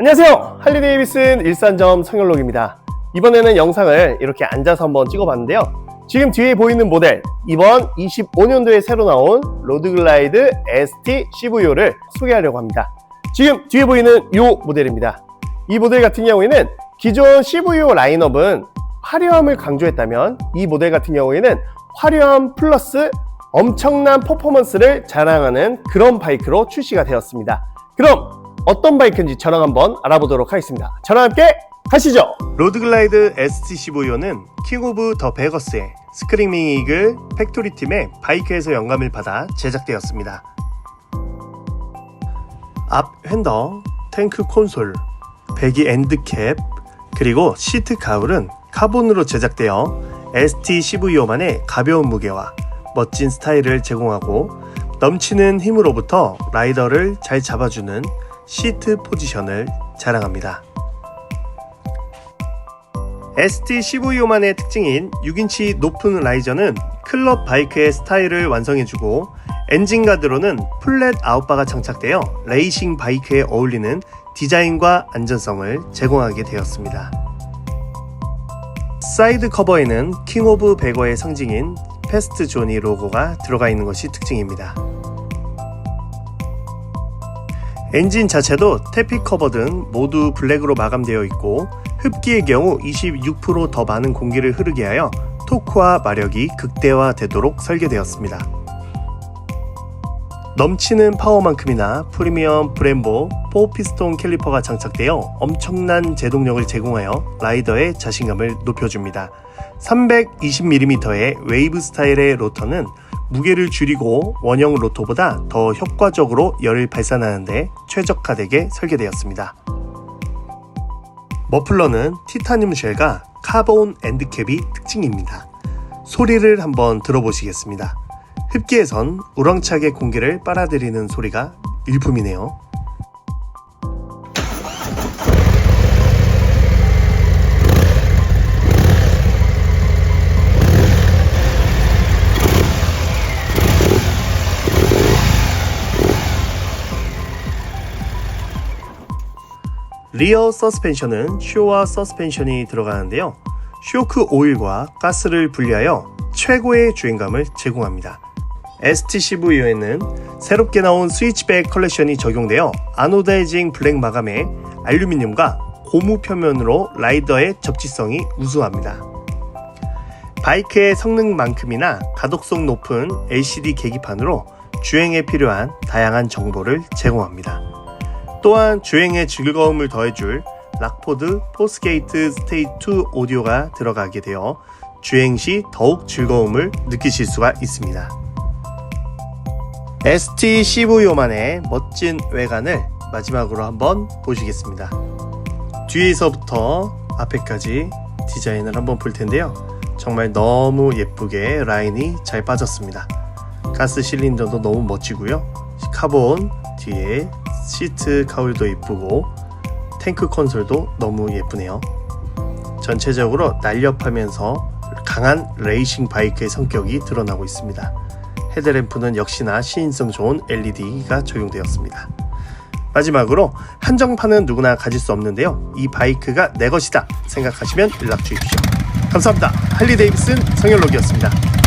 안녕하세요. 할리 데이비슨 일산점 성현록입니다. 이번에는 영상을 이렇게 앉아서 한번 찍어봤는데요. 지금 뒤에 보이는 모델, 이번 25년도에 새로 나온 로드글라이드 ST CVO를 소개하려고 합니다. 지금 뒤에 보이는 이 모델입니다. 이 모델 같은 경우에는 기존 CVO 라인업은 화려함을 강조했다면 이 모델 같은 경우에는 화려함 플러스 엄청난 퍼포먼스를 자랑하는 그런 바이크로 출시가 되었습니다. 그럼 어떤 바이크인지 저랑 한번 알아보도록 하겠습니다. 저랑 함께 가시죠. 로드글라이드 ST15는 킹 오브 더 베거스의 스크리밍 이글 팩토리 팀의 바이크에서 영감을 받아 제작되었습니다. 앞 핸더, 탱크 콘솔, 배기 엔드캡, 그리고 시트 가울은 카본으로 제작되어 ST15만의 가벼운 무게와 멋진 스타일을 제공하고 넘치는 힘으로부터 라이더를 잘 잡아주는 시트 포지션을 자랑합니다. ST15만의 특징인 6인치 높은 라이저는 클럽 바이크의 스타일을 완성해주고 엔진 가드로는 플랫 아웃바가 장착되어 레이싱 바이크에 어울리는 디자인과 안전성을 제공하게 되었습니다. 사이드 커버에는 킹 오브 베거의 상징인 패스트 조니 로고가 들어가 있는 것이 특징입니다. 엔진 자체도 태픽 커버 등 모두 블랙으로 마감되어 있고 흡기의 경우 26%더 많은 공기를 흐르게 하여 토크와 마력이 극대화되도록 설계되었습니다. 넘치는 파워만큼이나 프리미엄 브렘보 4피스톤 캘리퍼가 장착되어 엄청난 제동력을 제공하여 라이더의 자신감을 높여줍니다. 320mm의 웨이브 스타일의 로터는 무게를 줄이고 원형 로터보다 더 효과적으로 열을 발산하는데 최적화되게 설계되었습니다. 머플러는 티타늄 쉘과 카본 엔드캡이 특징입니다. 소리를 한번 들어보시겠습니다. 흡기에선 우렁차게 공기를 빨아들이는 소리가 일품이네요. 리어 서스펜션은 쇼와 서스펜션이 들어가는데요. 쇼크 오일과 가스를 분리하여 최고의 주행감을 제공합니다. ST15에는 새롭게 나온 스위치백 컬렉션이 적용되어 아노다이징 블랙 마감에 알루미늄과 고무 표면으로 라이더의 접지성이 우수합니다. 바이크의 성능만큼이나 가독성 높은 LCD 계기판으로 주행에 필요한 다양한 정보를 제공합니다. 또한 주행의 즐거움을 더해줄 락포드 포스게이트 스테이 2 오디오가 들어가게 되어 주행 시 더욱 즐거움을 느끼실 수가 있습니다. ST CVO만의 멋진 외관을 마지막으로 한번 보시겠습니다. 뒤에서부터 앞에까지 디자인을 한번 볼 텐데요. 정말 너무 예쁘게 라인이 잘 빠졌습니다. 가스 실린더도 너무 멋지고요. 카본 뒤에 시트 카울도 예쁘고 탱크 콘솔도 너무 예쁘네요. 전체적으로 날렵하면서 강한 레이싱 바이크의 성격이 드러나고 있습니다. 헤드램프는 역시나 시인성 좋은 LED가 적용되었습니다. 마지막으로 한정판은 누구나 가질 수 없는데요. 이 바이크가 내 것이다 생각하시면 연락 주십시오. 감사합니다. 할리 데이비슨 성현록이었습니다.